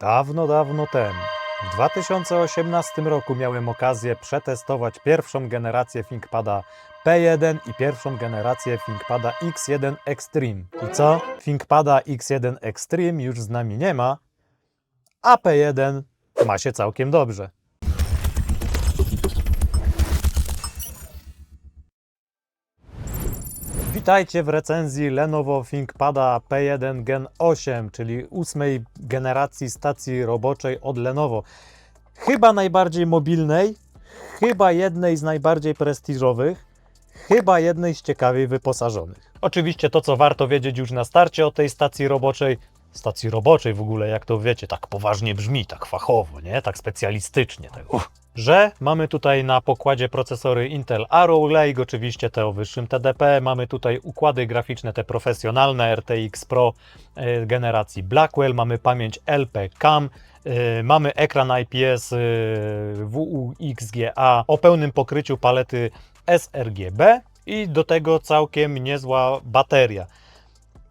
Dawno, dawno temu, w 2018 roku miałem okazję przetestować pierwszą generację ThinkPada P1 i pierwszą generację ThinkPada X1 Extreme. I co? ThinkPada X1 Extreme już z nami nie ma, a P1 ma się całkiem dobrze. Witajcie w recenzji Lenovo ThinkPada P1 Gen 8, czyli ósmej generacji stacji roboczej od Lenovo. Chyba najbardziej mobilnej, chyba jednej z najbardziej prestiżowych, chyba jednej z ciekawiej wyposażonych. Oczywiście to, co warto wiedzieć już na starcie o tej stacji roboczej, stacji roboczej w ogóle, jak to wiecie, tak poważnie brzmi, tak fachowo, nie? Tak specjalistycznie. Tak, uff. Że mamy tutaj na pokładzie procesory Intel Arrow Lake, oczywiście te o wyższym TDP, mamy tutaj układy graficzne te profesjonalne RTX Pro e, generacji Blackwell, mamy pamięć LP CAM, e, mamy ekran IPS e, WUXGA o pełnym pokryciu palety sRGB i do tego całkiem niezła bateria.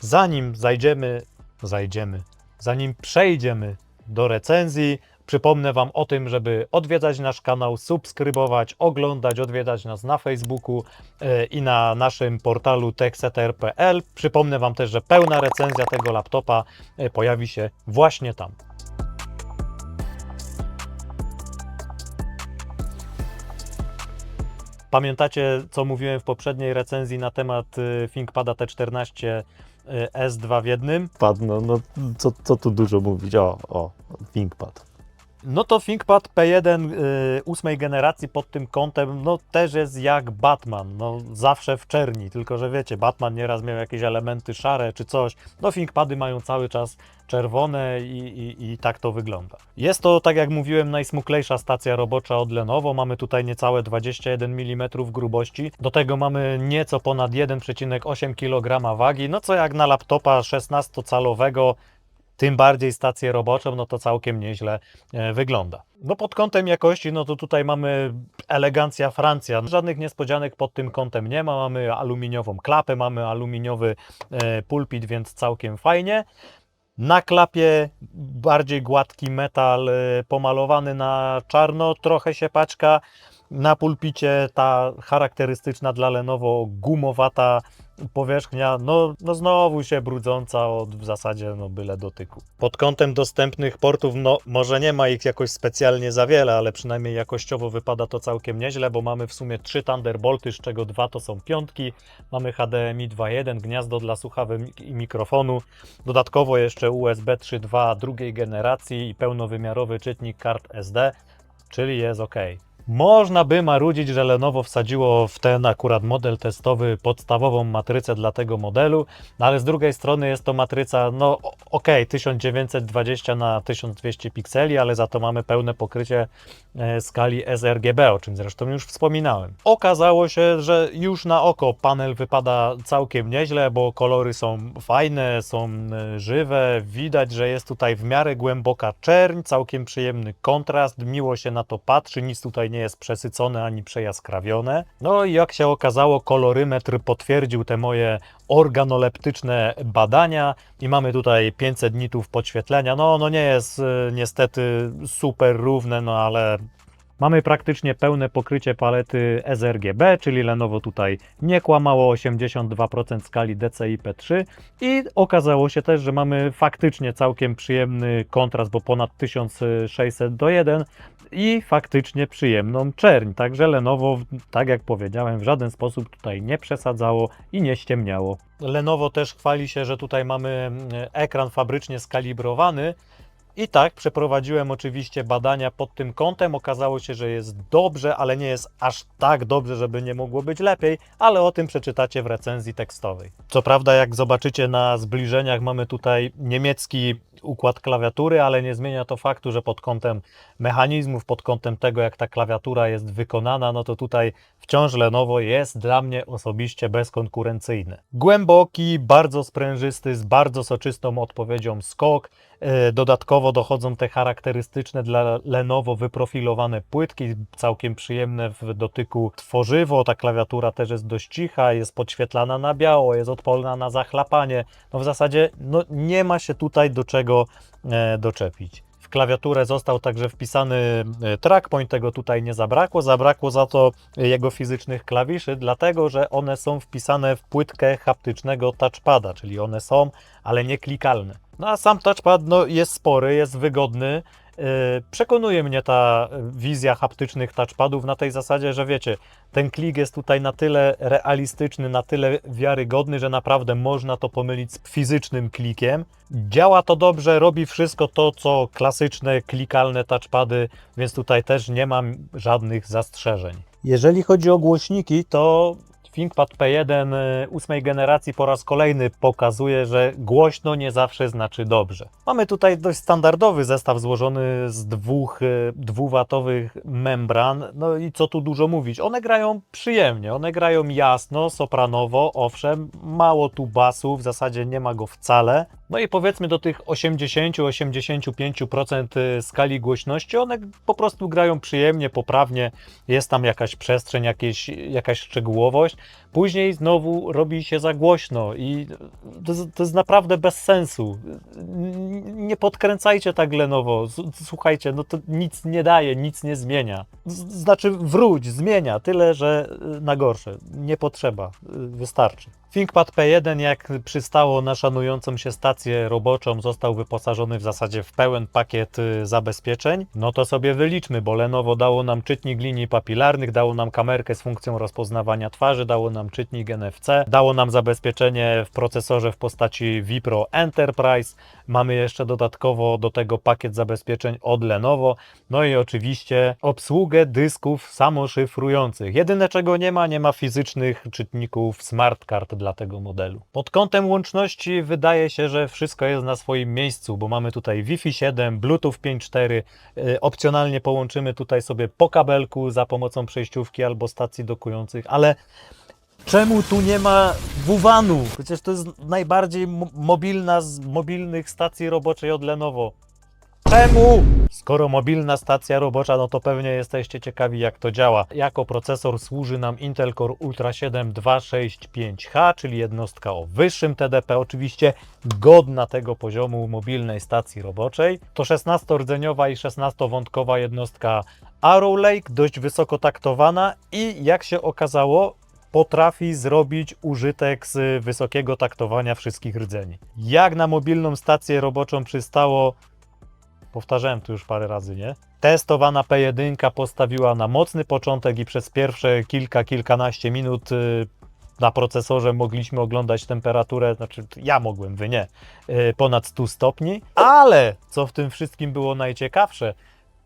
Zanim zajdziemy, zajdziemy, zanim przejdziemy do recenzji, przypomnę Wam o tym, żeby odwiedzać nasz kanał, subskrybować, oglądać, odwiedzać nas na Facebooku e, i na naszym portalu techsetter.pl. Przypomnę Wam też, że pełna recenzja tego laptopa e, pojawi się właśnie tam. Pamiętacie, co mówiłem w poprzedniej recenzji na temat y, ThinkPada T14 y, S2 w jednym? Pad, no, no co, co tu dużo mówić? O, o, ThinkPad. No to ThinkPad P1 y, ósmej generacji pod tym kątem, no też jest jak Batman, no zawsze w czerni, tylko że wiecie, Batman nieraz miał jakieś elementy szare czy coś, no ThinkPady mają cały czas czerwone i, i, i tak to wygląda. Jest to, tak jak mówiłem, najsmuklejsza stacja robocza od Lenovo, mamy tutaj niecałe 21 mm grubości, do tego mamy nieco ponad 1,8 kg wagi, no co jak na laptopa 16-calowego, tym bardziej stację roboczą, no to całkiem nieźle e, wygląda. No pod kątem jakości, no to tutaj mamy elegancja Francja. Żadnych niespodzianek pod tym kątem nie ma. Mamy aluminiową klapę, mamy aluminiowy e, pulpit, więc całkiem fajnie. Na klapie bardziej gładki metal e, pomalowany na czarno, trochę się paczka. Na pulpicie ta charakterystyczna dla Lenovo gumowata powierzchnia, no, no znowu się brudząca od w zasadzie no byle dotyku. Pod kątem dostępnych portów, no może nie ma ich jakoś specjalnie za wiele, ale przynajmniej jakościowo wypada to całkiem nieźle, bo mamy w sumie trzy Thunderbolty, z czego dwa to są piątki, mamy HDMI 2.1, gniazdo dla słuchawek i mikrofonu, dodatkowo jeszcze USB 3.2 drugiej generacji i pełnowymiarowy czytnik kart SD, czyli jest ok. Można by marudzić, że Lenovo wsadziło w ten akurat model testowy podstawową matrycę dla tego modelu, ale z drugiej strony jest to matryca, no ok, 1920 na 1200 pikseli, ale za to mamy pełne pokrycie e, skali sRGB, o czym zresztą już wspominałem. Okazało się, że już na oko panel wypada całkiem nieźle, bo kolory są fajne, są e, żywe, widać, że jest tutaj w miarę głęboka czerń, całkiem przyjemny kontrast, miło się na to patrzy, nic tutaj nie jest przesycone ani przejaskrawione. No i jak się okazało, kolorymetr potwierdził te moje organoleptyczne badania i mamy tutaj 500 nitów podświetlenia. No, no nie jest e, niestety super równe, no ale Mamy praktycznie pełne pokrycie palety sRGB, czyli Lenovo tutaj nie kłamało 82% skali DCI-P3 i okazało się też, że mamy faktycznie całkiem przyjemny kontrast, bo ponad 1600 do 1 i faktycznie przyjemną czerń. Także Lenovo, tak jak powiedziałem, w żaden sposób tutaj nie przesadzało i nie ściemniało. Lenovo też chwali się, że tutaj mamy mm, ekran fabrycznie skalibrowany, i tak, przeprowadziłem oczywiście badania pod tym kątem. Okazało się, że jest dobrze, ale nie jest aż tak dobrze, żeby nie mogło być lepiej, ale o tym przeczytacie w recenzji tekstowej. Co prawda, jak zobaczycie na zbliżeniach, mamy tutaj niemiecki układ klawiatury, ale nie zmienia to faktu, że pod kątem mechanizmów, pod kątem tego, jak ta klawiatura jest wykonana, no to tutaj wciąż Lenovo jest dla mnie osobiście bezkonkurencyjny. Głęboki, bardzo sprężysty, z bardzo soczystą odpowiedzią skok. E, Dodatkowo dochodzą te charakterystyczne dla Lenovo wyprofilowane płytki, całkiem przyjemne w dotyku tworzywo. Ta klawiatura też jest dość cicha, jest podświetlana na biało, jest odporna na zachlapanie. No w zasadzie no, nie ma się tutaj do czego e, doczepić. Klawiaturę został także wpisany e, trackpoint, tego tutaj nie zabrakło. Zabrakło za to jego fizycznych klawiszy, dlatego że one są wpisane w płytkę haptycznego touchpada, czyli one są, ale nie klikalne. No a sam touchpad no, jest spory, jest wygodny. Yy, Przekonuje mnie ta wizja haptycznych touchpadów na tej zasadzie, że wiecie, ten klik jest tutaj na tyle realistyczny, na tyle wiarygodny, że naprawdę można to pomylić z fizycznym klikiem. Działa to dobrze, robi wszystko to, co klasyczne klikalne touchpady, więc tutaj też nie mam żadnych zastrzeżeń. Jeżeli chodzi o głośniki, to ThinkPad P1 y, ósmej generacji po raz kolejny pokazuje, że głośno nie zawsze znaczy dobrze. Mamy tutaj dość standardowy zestaw złożony z dwóch y, dwuwatowych membran. No i co tu dużo mówić, one grają przyjemnie, one grają jasno, sopranowo, owszem, mało tu basu, w zasadzie nie ma go wcale. No i powiedzmy do tych 80-85% y, skali głośności, one po prostu grają przyjemnie, poprawnie, jest tam jakaś przestrzeń, jakieś, jakaś szczegółowość. Później znowu robi się za głośno i to, to jest naprawdę bez sensu. Nie podkręcajcie tak lenowo. Słuchajcie, no to nic nie daje, nic nie zmienia. Znaczy wróć, zmienia, tyle że y, na gorsze. Nie potrzeba, y, wystarczy. ThinkPad P1, jak przystało na szanującą się stację roboczą, został wyposażony w zasadzie w pełen pakiet y, zabezpieczeń. No to sobie wyliczmy, bo Lenovo dało nam czytnik linii papilarnych, dało nam kamerkę z funkcją rozpoznawania twarzy, dało nam czytnik NFC, dało nam zabezpieczenie w procesorze w postaci Vipro Enterprise. Mamy jeszcze dodatkowo do tego pakiet zabezpieczeń od Lenovo. No i oczywiście obsługę dysków samoszyfrujących. Jedyne czego nie ma, nie ma fizycznych czytników smart card dla tego modelu. Pod kątem łączności wydaje się, że wszystko jest na swoim miejscu, bo mamy tutaj Wi-Fi 7, Bluetooth 5.4, yy, opcjonalnie połączymy tutaj sobie po kabelku za pomocą przejściówki albo stacji dokujących, ale Czemu tu nie ma WWAN-u? Przecież to jest najbardziej mo- mobilna z mobilnych stacji roboczej od Lenovo. Czemu? Skoro mobilna stacja robocza, no to pewnie jesteście ciekawi jak to działa. Jako procesor służy nam Intel Core Ultra 7 265H, czyli jednostka o wyższym TDP, oczywiście godna tego poziomu mobilnej stacji roboczej. To 16-rdzeniowa i 16-wątkowa jednostka Arrow Lake, dość wysoko taktowana i jak się okazało, potrafi zrobić użytek z wysokiego taktowania wszystkich rdzeni. Jak na mobilną stację roboczą przystało, powtarzałem tu już parę razy, nie? Testowana P1 postawiła na mocny początek i przez pierwsze kilka, kilkanaście minut y, na procesorze mogliśmy oglądać temperaturę, znaczy ja mogłem, wy nie, y, ponad 100 stopni, ale co w tym wszystkim było najciekawsze,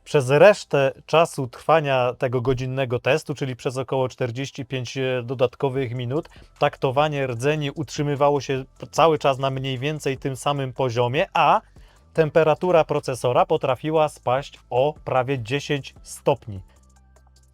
przez resztę czasu trwania tego godzinnego testu, czyli przez około 45 dodatkowych minut, taktowanie rdzeni utrzymywało się cały czas na mniej więcej tym samym poziomie, a temperatura procesora potrafiła spaść o prawie 10 stopni.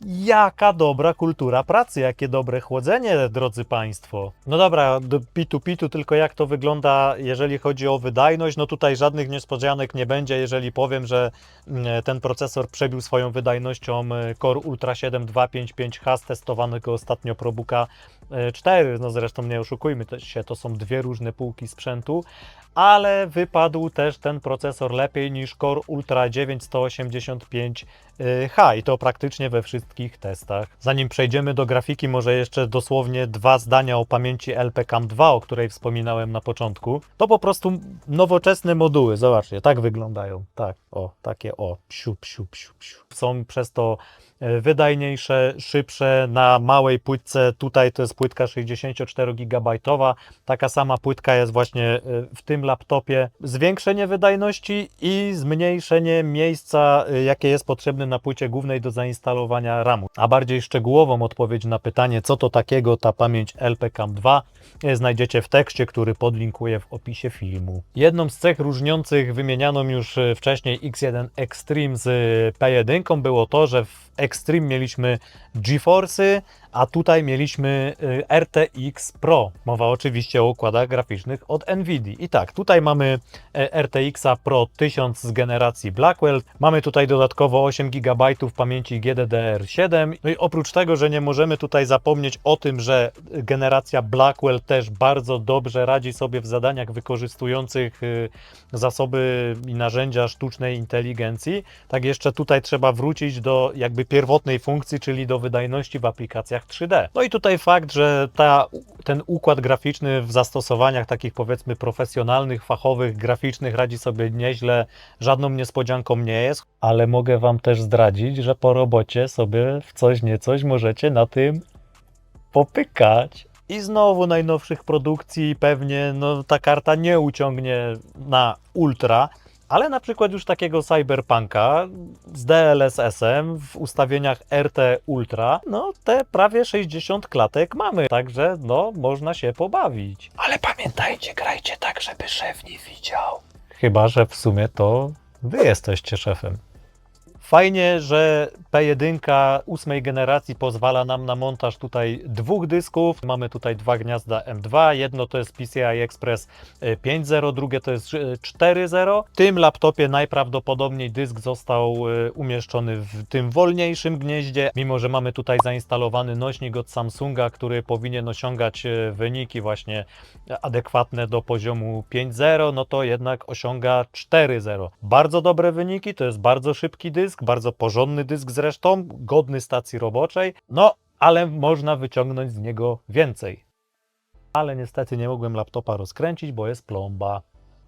Jaka dobra kultura pracy, jakie dobre chłodzenie, drodzy Państwo. No dobra, do pitu pitu, tylko jak to wygląda, jeżeli chodzi o wydajność? No tutaj żadnych niespodzianek nie będzie, jeżeli powiem, że mm, ten procesor przebił swoją wydajnością e, Core Ultra 7 255H testowanego ostatnio ProBooka 4. No zresztą nie oszukujmy się, to są dwie różne półki sprzętu, ale wypadł też ten procesor lepiej niż Core Ultra 9 185H i to praktycznie we wszystkich testach. Zanim przejdziemy do grafiki, może jeszcze dosłownie dwa zdania o pamięci LPCAM 2, o której wspominałem na początku. To po prostu nowoczesne moduły, zobaczcie, tak wyglądają. Tak, o, takie o, psiu, psiu, psiu, psiu. Są przez to e, wydajniejsze, szybsze. Na małej płytce, tutaj to jest płytka 64 GB, taka sama płytka jest właśnie e, w tym laptopie. Zwiększenie wydajności i zmniejszenie miejsca, e, jakie jest potrzebne na płycie głównej do zainstalowania RAMu. A bardziej szczegółową odpowiedź na pytanie, co to takiego ta pamięć LPCAM 2, e, znajdziecie w tekście, który podlinkuję w opisie filmu. Jedną z cech różniących wymienianą już wcześniej X1 Extreme z e, P1 było to, że w Extreme mieliśmy GeForce'y, A tutaj mieliśmy y, RTX Pro. Mowa oczywiście o układach graficznych od Nvidia. I tak, tutaj mamy e, RTX Pro 1000 z generacji Blackwell. Mamy tutaj dodatkowo 8 GB pamięci GDDR7. No i oprócz tego, że nie możemy tutaj zapomnieć o tym, że generacja Blackwell też bardzo dobrze radzi sobie w zadaniach wykorzystujących y, zasoby i narzędzia sztucznej inteligencji, tak jeszcze tutaj trzeba wrócić do jakby pierwotnej funkcji, czyli do wydajności w aplikacjach 3D. No i tutaj fakt, że ta, ten układ graficzny w zastosowaniach takich powiedzmy profesjonalnych, fachowych, graficznych radzi sobie nieźle, żadną niespodzianką nie jest, ale mogę Wam też zdradzić, że po robocie sobie w coś niecoś możecie na tym popykać. I znowu najnowszych produkcji pewnie no, ta karta nie uciągnie na ultra, ale na przykład już takiego Cyberpunka z DLSS-em w ustawieniach RT Ultra, no te prawie 60 klatek mamy, także no można się pobawić. Ale pamiętajcie, grajcie tak, żeby szef nie widział. Chyba, że w sumie to wy jesteście szefem. Fajnie, że P1 ósmej generacji pozwala nam na montaż tutaj dwóch dysków. Mamy tutaj dwa gniazda M2. Jedno to jest PCI Express e, 5.0, drugie to jest e, 4.0. W tym laptopie najprawdopodobniej dysk został e, umieszczony w tym wolniejszym gnieździe, mimo że mamy tutaj zainstalowany nośnik od Samsunga, który powinien osiągać wyniki właśnie adekwatne do poziomu 5.0, no to jednak osiąga 4.0. Bardzo dobre wyniki, to jest bardzo szybki dysk, bardzo porządny dysk zresztą, godny stacji roboczej, no ale można wyciągnąć z niego więcej. Ale niestety nie mogłem laptopa rozkręcić, bo jest plomba.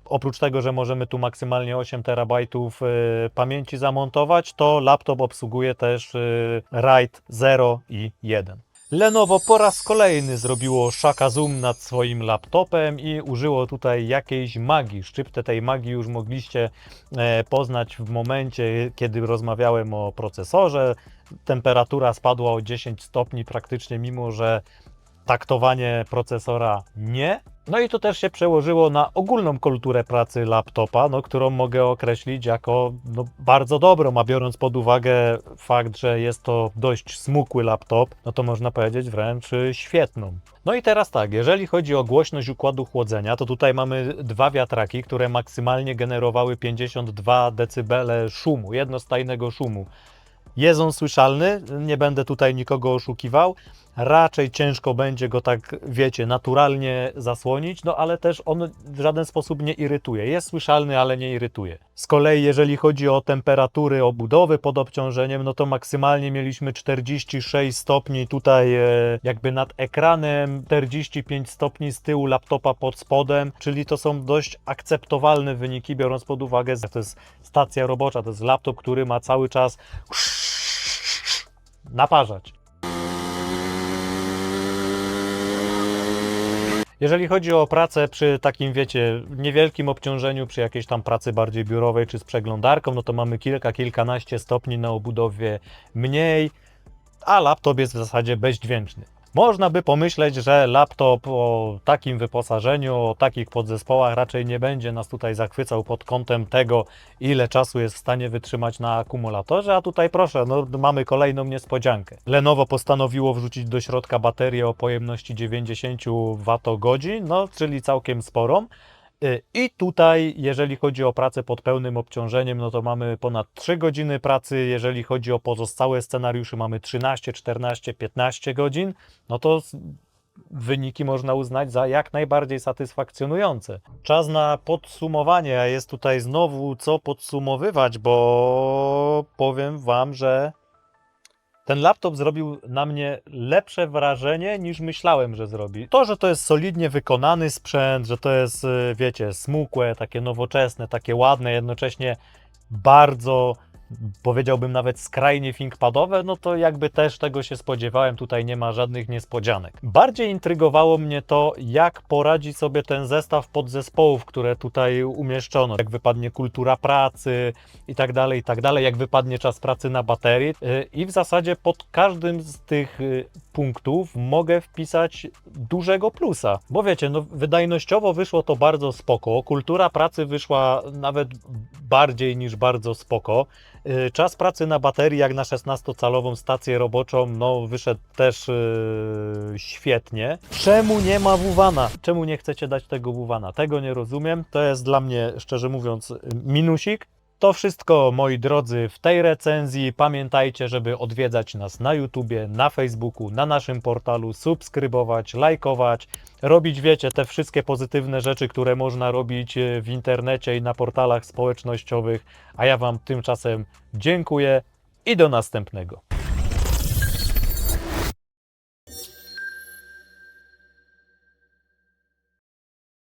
Oprócz tego, że możemy tu maksymalnie 8 terabajtów y, pamięci zamontować, to laptop obsługuje też y, RAID 0 i 1. Lenovo po raz kolejny zrobiło shaka zoom nad swoim laptopem i użyło tutaj jakiejś magii. Szczyptę tej magii już mogliście e, poznać w momencie, kiedy rozmawiałem o procesorze. Temperatura spadła o 10 stopni praktycznie, mimo że taktowanie procesora nie. No i to też się przełożyło na ogólną kulturę pracy laptopa, no, którą mogę określić jako no, bardzo dobrą, a biorąc pod uwagę fakt, że jest to dość smukły laptop, no to można powiedzieć wręcz świetną. No i teraz tak, jeżeli chodzi o głośność układu chłodzenia, to tutaj mamy dwa wiatraki, które maksymalnie generowały 52 dB szumu, jednostajnego szumu. Jest on słyszalny, nie będę tutaj nikogo oszukiwał. Raczej ciężko będzie go tak, wiecie, naturalnie zasłonić, no ale też on w żaden sposób nie irytuje. Jest słyszalny, ale nie irytuje. Z kolei, jeżeli chodzi o temperatury obudowy pod obciążeniem, no to maksymalnie mieliśmy 46 stopni tutaj, e, jakby nad ekranem, 45 stopni z tyłu laptopa pod spodem, czyli to są dość akceptowalne wyniki, biorąc pod uwagę, że to jest stacja robocza, to jest laptop, który ma cały czas naparzać. Jeżeli chodzi o pracę przy takim, wiecie, niewielkim obciążeniu, przy jakiejś tam pracy bardziej biurowej czy z przeglądarką, no to mamy kilka, kilkanaście stopni na obudowie mniej, a laptop jest w zasadzie bezdźwięczny. Można by pomyśleć, że laptop o takim wyposażeniu, o takich podzespołach raczej nie będzie nas tutaj zachwycał pod kątem tego, ile czasu jest w stanie wytrzymać na akumulatorze, a tutaj proszę, no, mamy kolejną niespodziankę. Lenovo postanowiło wrzucić do środka baterię o pojemności 90 Wh, no, czyli całkiem sporą. Y, I tutaj, jeżeli chodzi o pracę pod pełnym obciążeniem, no to mamy ponad 3 godziny pracy. Jeżeli chodzi o pozostałe scenariusze, mamy 13, 14, 15 godzin. No to wyniki można uznać za jak najbardziej satysfakcjonujące. Czas na podsumowanie, a jest tutaj znowu co podsumowywać, bo powiem Wam, że ten laptop zrobił na mnie lepsze wrażenie niż myślałem, że zrobi. To, że to jest solidnie wykonany sprzęt, że to jest, y, wiecie, smukłe, takie nowoczesne, takie ładne, jednocześnie bardzo, powiedziałbym nawet skrajnie thinkpadowe, no to jakby też tego się spodziewałem, tutaj nie ma żadnych niespodzianek. Bardziej intrygowało mnie to, jak poradzi sobie ten zestaw podzespołów, które tutaj umieszczono, jak wypadnie kultura pracy i tak dalej, i tak dalej, jak wypadnie czas pracy na baterii. Y, i w zasadzie pod każdym z tych y, punktów mogę wpisać dużego plusa, bo wiecie, no wydajnościowo wyszło to bardzo spoko, kultura pracy wyszła nawet bardziej niż bardzo spoko, Czas pracy na baterii jak na 16-calową stację roboczą, no wyszedł też yy, świetnie. Czemu nie ma Wuwana? Czemu nie chcecie dać tego Wuwana? Tego nie rozumiem. To jest dla mnie, szczerze mówiąc, minusik. To wszystko, moi drodzy, w tej recenzji. Pamiętajcie, żeby odwiedzać nas na YouTubie, na Facebooku, na naszym portalu, subskrybować, lajkować, robić, wiecie, te wszystkie pozytywne rzeczy, które można robić e, w internecie i na portalach społecznościowych. A ja Wam tymczasem dziękuję i do następnego.